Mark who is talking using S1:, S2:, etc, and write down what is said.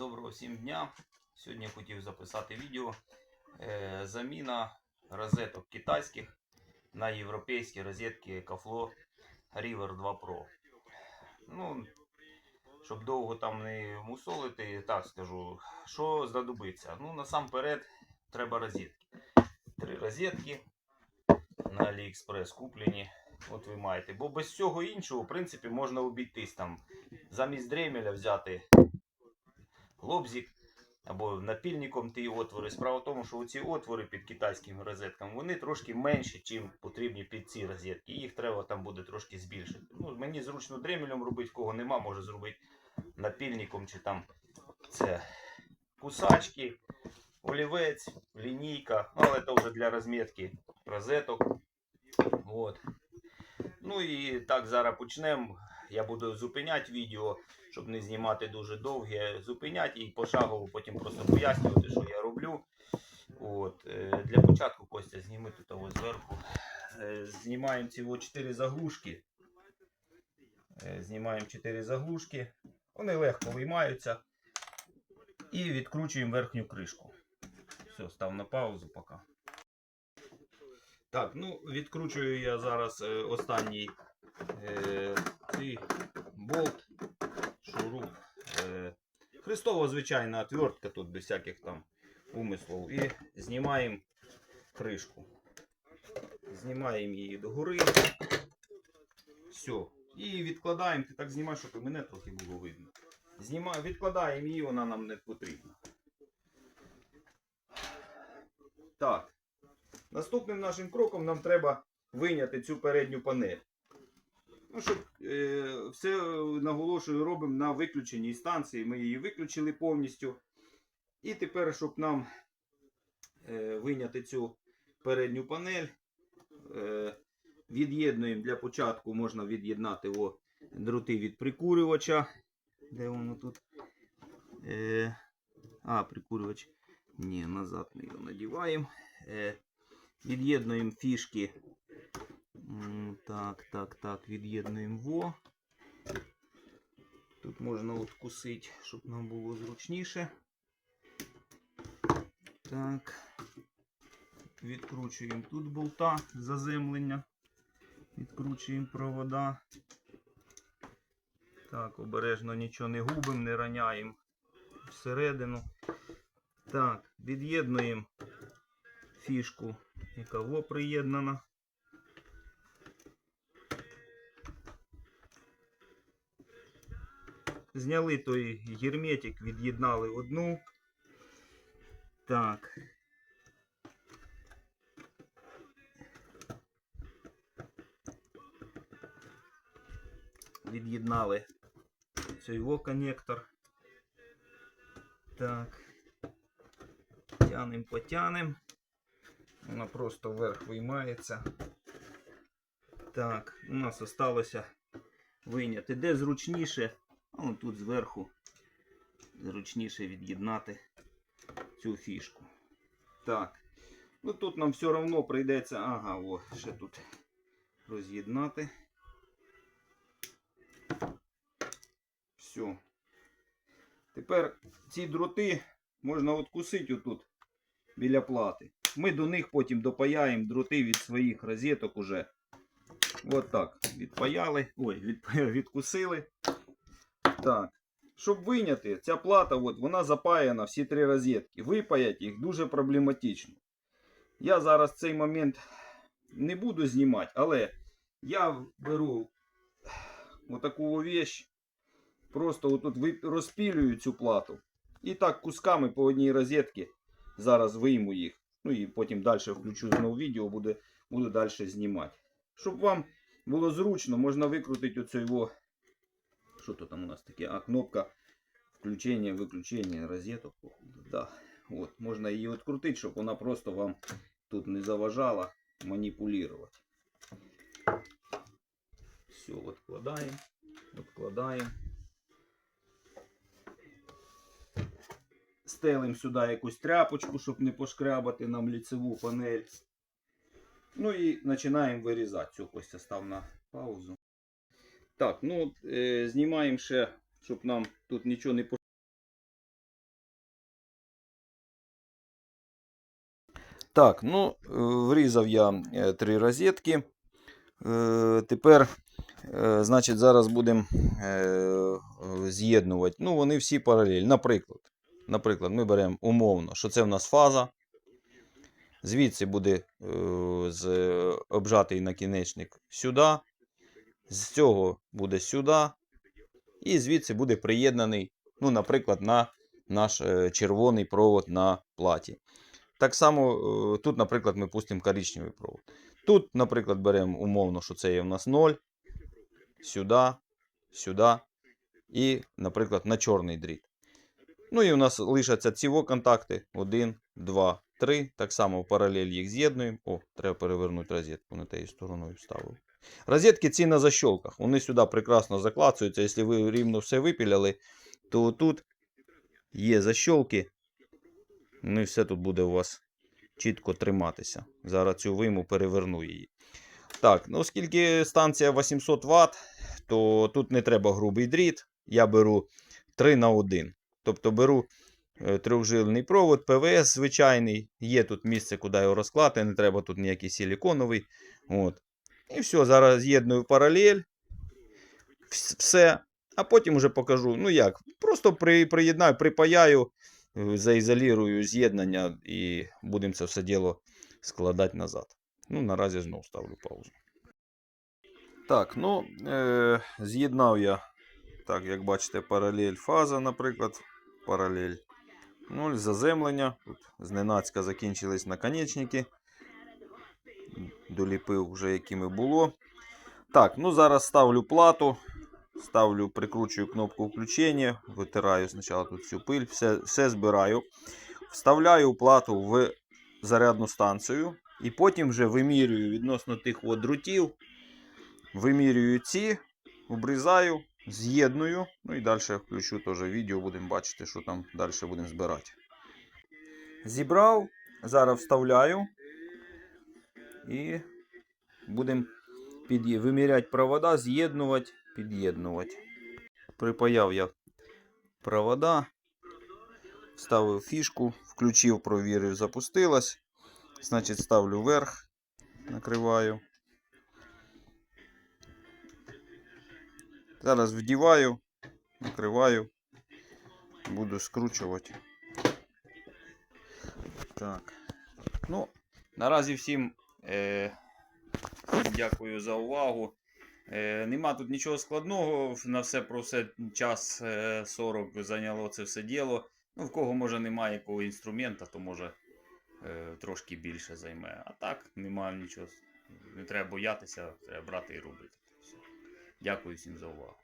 S1: Доброго всім дня. Сьогодні я хотів записати відео. Е, заміна розеток китайських на європейські розетки Kaflo River 2 Pro. Ну, щоб довго там не мусолити, так скажу, що знадобиться. Ну, насамперед, треба розетки. Три розетки на AliExpress куплені. От ви маєте. Бо без всього іншого, в принципі, можна обійтись там. Замість дремеля взяти лобзик або напільником ті отвори. Справа в тому, що оці отвори під китайськими розетками вони трошки менші, чим потрібні під ці розетки. Їх треба там буде трошки збільшити. Ну, мені зручно дремелем робити, кого нема, може зробити напільником чи там це кусачки, олівець, лінійка. Ну, але це вже для розмітки розеток. От. Ну і так зараз почнемо. Я буду зупиняти відео, щоб не знімати дуже довге, зупиняти і пошагово потім просто пояснювати, що я роблю. От. е, Для початку Костя зніми тут ось зверху. Е, Знімаємо ці 4 заглушки. Е, Знімаємо 4 заглушки. Вони легко виймаються. І відкручуємо верхню кришку. Все, став на паузу поки. Так, ну відкручую я зараз останній е, болт, шуруп. Е, Христова звичайна отвертка тут без всяких там умислів. І знімаємо кришку. Знімаємо її догори. Все. І відкладаємо. Ти так знімаєш, щоб і мене трохи було видно. Знімаємо, відкладаємо її, вона нам не потрібна. Так. Наступним нашим кроком нам треба виняти цю передню панель. Ну, щоб е, все наголошую, робимо на виключеній станції. Ми її виключили повністю. І тепер, щоб нам е, виняти цю передню панель, е, від'єднуємо для початку, можна від'єднати о, дроти від прикурювача. Де воно тут? Е, а, прикурювач. Ні, назад ми його надіваємо. Е, Від'єднуємо фішки. Так, так, так, від'єднуємо во. Тут можна откусити, щоб нам було зручніше. Так. Відкручуємо тут болта заземлення. Відкручуємо провода. Так, обережно нічого не губимо, не раняємо всередину. Так, від'єднуємо фішку, яка во приєднана. Зняли той герметик, від'єднали одну. Так. Від'єднали цей його коннектор. Так. Тянем, потянем. Вона просто вверх виймається. Так, у нас залишилося вийняти. Де зручніше, ну тут зверху зручніше від'єднати цю фішку. Так. Ну тут нам все одно прийдеться. Ага, о, ще тут роз'єднати. Все. Тепер ці дроти можна откусити отут біля плати. Ми до них потім допаяємо дроти від своїх розеток уже. От так. Відпаяли. Ой, від, відкусили. Так. Щоб виняти, ця плата, от, вона запаяна всі три розетки. Випаять їх дуже проблематично. Я зараз цей момент не буду знімати, але я беру отаку вещь. Просто отут розпілюю цю плату. І так кусками по одній розетці зараз вийму їх. Ну і потім далі включу знову відео, буде, буду далі знімати. Щоб вам було зручно, можна викрутити оцей його. Що то там у нас таке? А, кнопка включення, виключення розеток. Да. От, можна її відкрутити, щоб вона просто вам тут не заважала маніпулювати. Все, відкладаємо. Відкладаємо. Стелим сюди якусь тряпочку, щоб не пошкрябати нам ліцеву панель. Ну і починаємо вирізати. Цю Костя став на паузу. Так, ну е, знімаємо ще, щоб нам тут нічого не пошло. Так, ну, е, врізав я е, три розетки. Е, тепер, е, значить, зараз будемо е, з'єднувати. Ну, вони всі паралельні. Наприклад, наприклад, ми беремо умовно, що це в нас фаза. Звідси буде е, з, обжатий накінечник сюди. З цього буде сюди. І звідси буде приєднаний, ну, наприклад, на наш е, червоний провод на платі. Так само е, тут, наприклад, ми пустимо коричневий провод. Тут, наприклад, беремо умовно, що це є у нас 0, сюди, сюди і, наприклад, на чорний дріт. Ну і у нас лишаться ці контакти 1, 2, 3. Так само в паралель їх з'єднуємо. О, треба перевернути розетку на тією стороною вставив. Розетки ці на защолках. Вони сюди прекрасно заклацуються. Якщо ви рівно все випіляли, то тут є защолки. Ну і все тут буде у вас чітко триматися. Зараз цю вийму переверну її. Так, ну оскільки станція 800 Вт, то тут не треба грубий дріт. Я беру 3 на 1. Тобто беру е, трьохжилний провод, ПВС звичайний. Є тут місце, куди його розклати, не треба тут ніякий силіконовий. От. І все, зараз з'єдную паралель. Все. А потім вже покажу. Ну як, просто при, приєднаю, припаяю, е, заізолірую з'єднання і будемо це все діло складати назад. Ну, наразі знову ставлю паузу. Так, ну, е, з'єднав я, так, як бачите, паралель фаза, наприклад, паралель 0, заземлення. Тут зненацька закінчились наконечники. Доліпив вже, якими було. Так, ну зараз ставлю плату. Ставлю, прикручую кнопку включення, витираю спочатку тут всю пиль, все, все збираю. Вставляю плату в зарядну станцію. І потім вже вимірюю відносно тих от дротів. Вимірюю ці, обрізаю, з'єдную. Ну і далі включу теж відео, будемо бачити, що там далі будемо збирати. Зібрав, зараз вставляю. І будемо під'є- виміряти провода, з'єднувати, під'єднувати. Припаяв я провода, вставив фішку, включив, провірив, запустилась. Значить, ставлю вверх, накриваю. Зараз вдіваю, накриваю, буду скручувати. Так. Ну, наразі всім дякую за увагу. Е, нема тут нічого складного, на все про все час е, 40 зайняло це все діло. Ну, в кого може немає якого інструмента, то може е, трошки більше займе. А так, немає нічого. Не треба боятися, треба брати і робити. Дякую всім за увагу.